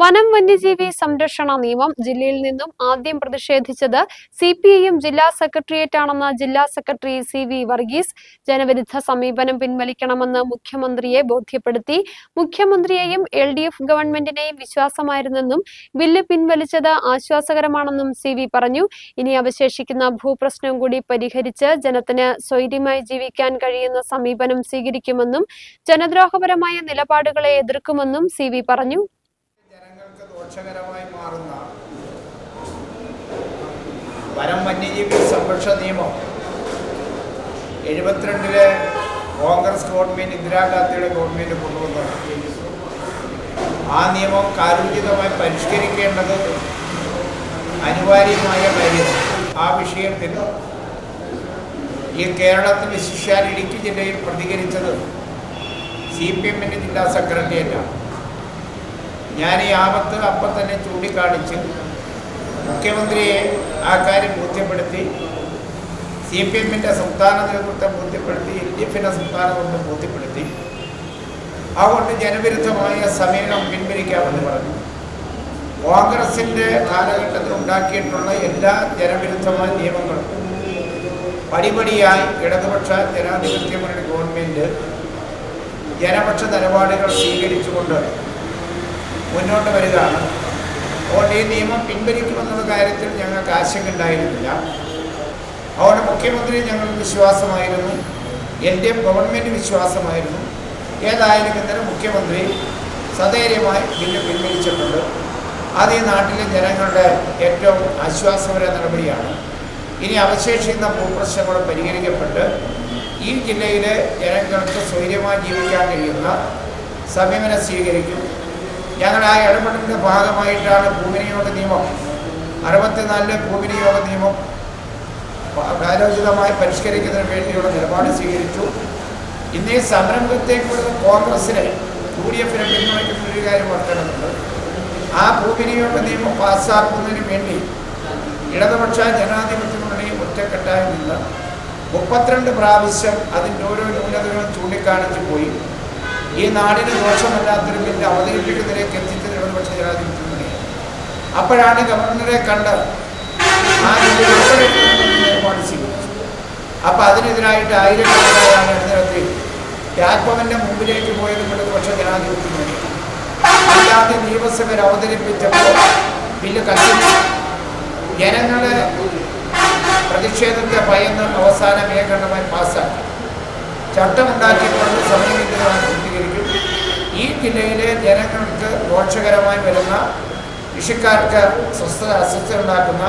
വനം വന്യജീവി സംരക്ഷണ നിയമം ജില്ലയിൽ നിന്നും ആദ്യം പ്രതിഷേധിച്ചത് സി പി ഐ എം ജില്ലാ സെക്രട്ടേറിയറ്റ് ആണെന്ന് ജില്ലാ സെക്രട്ടറി സി വി വർഗീസ്. ജനവിരുദ്ധ സമീപനം പിൻവലിക്കണമെന്ന് മുഖ്യമന്ത്രിയെ ബോധ്യപ്പെടുത്തി. മുഖ്യമന്ത്രിയെയും എൽ ഡി എഫ് ഗവൺമെന്റിനെയും വിശ്വാസമായിരുന്നെന്നും ബില്ല് പിൻവലിച്ചത് ആശ്വാസകരമാണെന്നും സി വി പറഞ്ഞു. ഇനി അവശേഷിക്കുന്ന ഭൂപ്രശ്നം കൂടി പരിഹരിച്ച് ജനത്തിന് സ്വൈര്യമായി ജീവിക്കാൻ കഴിയുന്ന സമീപനം സ്വീകരിക്കുമെന്നും ജനദ്രോഹപരമായ നിലപാടുകളെ എതിർക്കുമെന്നും സി വി പറഞ്ഞു. ദോഷകരമായി മാറുന്ന വനം വന്യജീവി സംരക്ഷണ നിയമം. എഴുപത്തിരണ്ടിലെ കോൺഗ്രസ് ഗവൺമെന്റ് ഇന്ദിരാഗാന്ധിയുടെ ഗവൺമെന്റ് കൊണ്ടുവന്നത് ആ നിയമം കാരുണ്യതമായി പരിഷ്കരിക്കേണ്ടത് അനിവാര്യമായ കാര്യം ആ വിഷയത്തിൽ ഈ കേരളത്തിൽ ശിഷ്യാൽ ഇടുക്കി ജില്ലയിൽ പ്രതികരിച്ചത് സി പി എമ്മിന്റെ ജില്ലാ സെക്രട്ടേറിയറ്റാണ്. ഞാൻ ഈ ആപത്ത് അപ്പം തന്നെ ചൂണ്ടിക്കാണിച്ച് മുഖ്യമന്ത്രിയെ ആ കാര്യം ബോധ്യപ്പെടുത്തി സി പി എമ്മിന്റെ സംസ്ഥാന നേതൃത്വത്തെ ബോധ്യപ്പെടുത്തി എൽ ഡി എഫിന്റെ സംസ്ഥാന നേതൃത്വം ബോധ്യപ്പെടുത്തി അതുകൊണ്ട് ജനവിരുദ്ധമായ സമീപനം പിൻവലിക്കാമെന്ന് പറഞ്ഞു. കോൺഗ്രസിന്റെ കാലഘട്ടത്തിൽ ഉണ്ടാക്കിയിട്ടുള്ള എല്ലാ ജനവിരുദ്ധമായ നിയമങ്ങളും പടിപടിയായി ഇടതുപക്ഷ ജനാധിപത്യ മുന്നണി ഗവൺമെന്റ് ജനപക്ഷ നിലപാടുകൾ സ്വീകരിച്ചുകൊണ്ട് മുന്നോട്ട് വരികയാണ്. അതുകൊണ്ട് ഈ നിയമം പിൻവലിക്കുമെന്നുള്ള കാര്യത്തിൽ ഞങ്ങൾക്ക് ആശങ്ക ഉണ്ടായിരുന്നില്ല അതുകൊണ്ട് മുഖ്യമന്ത്രി ഞങ്ങൾക്ക് വിശ്വാസമായിരുന്നു. F government വിശ്വാസമായിരുന്നു. ഏതായാലും ഇന്നലെ മുഖ്യമന്ത്രി സധൈര്യമായി ബില്ല് പിൻവലിച്ചിട്ടുണ്ട്. അത് ഈ നാട്ടിലെ ജനങ്ങളുടെ ഏറ്റവും ആശ്വാസപര നടപടിയാണ്. ഇനി അവശേഷിക്കുന്ന ഭൂപ്രശ്നങ്ങൾ പരിഹരിക്കപ്പെട്ട് ഈ ജില്ലയിലെ ജനങ്ങൾക്ക് സ്വൈര്യമായി ജീവിക്കാൻ കഴിയുന്ന സമീപനം സ്വീകരിക്കും. ഞങ്ങൾ ആ ഇടപെടലിന്റെ ഭാഗമായിട്ടാണ് ഭൂമിനിയോഗ നിയമം അറുപത്തിനാലിലെ ഭൂമിനിയോഗ നിയമം കാലോചിതമായി പരിഷ്കരിക്കുന്നതിന് വേണ്ടിയുള്ള നിലപാട് സ്വീകരിച്ചു. ഇന്ന് ഈ സംരംഭത്തേക്ക് വരുന്ന കോൺഗ്രസിനെ യു ഡി എഫിനെ പിന്തുണയ്ക്കുന്ന ഒരു കാര്യം ഓർക്കേണ്ടതുണ്ട്. ആ ഭൂവിനിയോഗ നിയമം പാസ്സാക്കുന്നതിന് വേണ്ടി ഇടതുപക്ഷ ജനാധിപത്യങ്ങളുടെയും ഒറ്റക്കെട്ടായി നിന്ന് മുപ്പത്തിരണ്ട് പ്രാവശ്യം അതിന്റെ ഓരോ ന്യൂനതകളും ചൂണ്ടിക്കാണിച്ചു പോയി. ഈ നാടിന് ദോഷമല്ലാത്തൊരു ബില്ല് അവതരിപ്പിക്കുന്നതിലേക്ക് എത്തിച്ചത് ഇടതുപക്ഷ ജനാധിപത്യം അപ്പോഴാണ് ഗവർണറെ കണ്ട് ആ ബില്ല് നിലപാട് അതിനെതിരായിട്ട് ആയിരക്കണക്കായ അണിനിരത്തി രാജ്ഭവന്റെ മുമ്പിലേക്ക് പോയത് ഇടതുപക്ഷ ജനാധിപത്യം അല്ലാതെ നിയമസഭയിൽ അവതരിപ്പിച്ചപ്പോൾ ബില്ല് കത്തിച്ചു. ജനങ്ങളെ പ്രതിഷേധത്തെ ഭയന്ന് അവസാനം ഏകണ്ഠമായി പാസ്സാക്കി. ചട്ടമുണ്ടാക്കിക്കൊണ്ട് സമയം ജില്ലയിലെ ജനങ്ങൾക്ക് ദോഷകരമായി വരുന്ന കൃഷിക്കാർക്ക് സ്വസ്ഥത അസ്വസ്ഥ ഉണ്ടാക്കുന്ന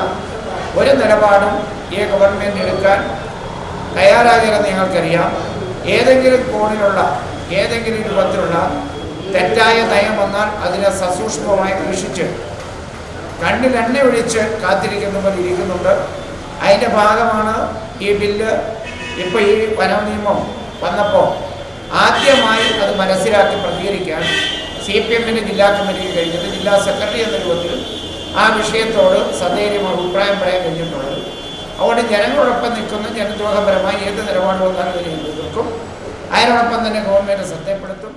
ഒരു നിലപാടും ഈ ഗവൺമെന്റ് എടുക്കാൻ തയ്യാറാകില്ലെന്ന് ഞങ്ങൾക്കറിയാം ഏതെങ്കിലും കോണിലുള്ള ഏതെങ്കിലും രൂപത്തിലുള്ള തെറ്റായ നയം വന്നാൽ അതിനെ സസൂക്ഷ്മമായി വീക്ഷിച്ച് കണ്ണിൽ എണ്ണ ഒഴിച്ച് കാത്തിരിക്കുന്നവർ ഇരിക്കുന്നുണ്ട്. അതിന്റെ ഭാഗമാണ് ഈ ബില്ല്. ഇപ്പോൾ ഈ വനം നിയമം വന്നപ്പോൾ ആദ്യമായി അത് മനസ്സിലാക്കി പ്രതികരിക്കാൻ സി പി എമ്മിന്റെ ജില്ലാ കമ്മിറ്റിക്ക് കഴിഞ്ഞത് ജില്ലാ സെക്രട്ടറി എന്ന രൂപത്തിൽ ആ വിഷയത്തോട് സധൈര്യം അഭിപ്രായം പറയാൻ കഴിഞ്ഞിട്ടുള്ളത് അതുകൊണ്ട് ജനങ്ങളോടൊപ്പം നിൽക്കുന്ന ജനദ്രോഹപരമായി ഏത് നിലപാട് വന്നാലും അതിനെ എതിർക്കും അതിനോടൊപ്പം തന്നെ ഗവൺമെന്റ് ശ്രദ്ധപ്പെടുത്തും